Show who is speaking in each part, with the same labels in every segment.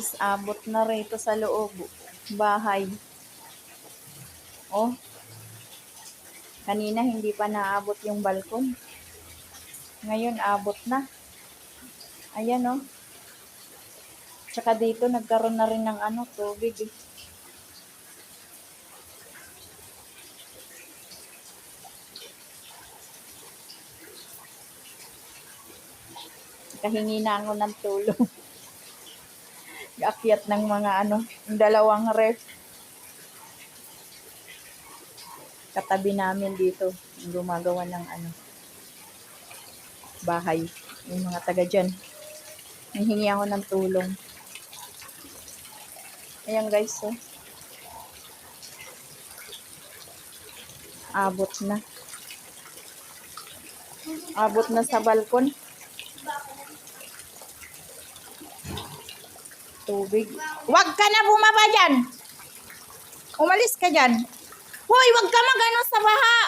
Speaker 1: guys, abot na rito sa loob. Bahay. Oh. Kanina hindi pa naabot yung balkon. Ngayon abot na. Ayan oh. Tsaka dito nagkaroon na rin ng ano, tubig eh. Kahingi na ako ng tulong. Akyat ng mga ano, yung dalawang ref. Katabi namin dito, yung gumagawa ng ano, bahay. Yung mga taga dyan. Hihingi ako ng tulong. Ayan guys, oh. Abot na. Abot na sa balkon. Tubig. Wag ka na bumaba dyan. Umalis ka dyan. Hoy, wag ka magano sa baha.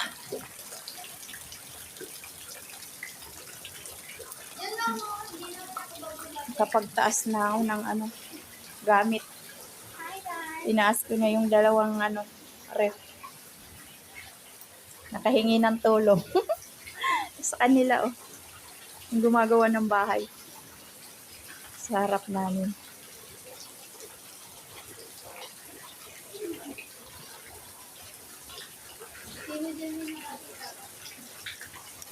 Speaker 1: Kapag taas na ako ng ano, gamit. Inaas ko na yung dalawang ano, ref. Nakahingi ng tulong. sa kanila, oh. Yung gumagawa ng bahay. Sa harap namin.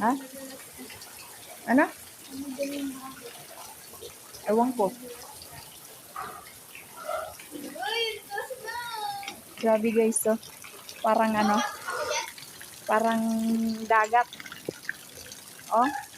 Speaker 1: Ha? Ano? Ewan ko. Grabe guys, oh. Parang ano? Parang dagat. Oh.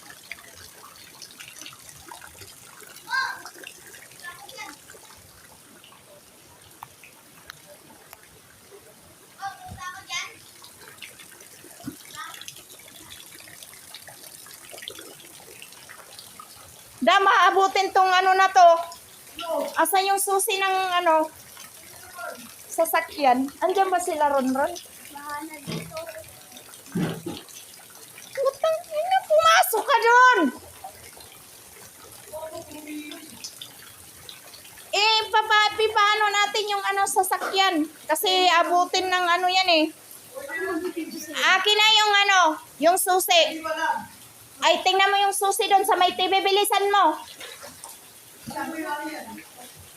Speaker 1: Da, maabutin tong ano na to. Asan yung susi ng ano? Sasakyan. Andiyan ba sila ron ron? Putang ina, pumasok ka doon! Eh, papapi, paano natin yung ano sasakyan? Kasi abutin ng ano yan eh. Akin na yung ano, yung susi. Ay, tingnan mo yung susi doon sa may TV. Bilisan mo.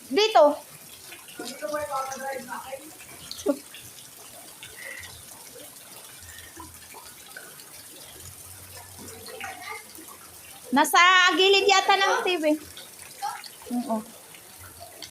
Speaker 1: Dito. Nasa gilid yata ng TV. Oo.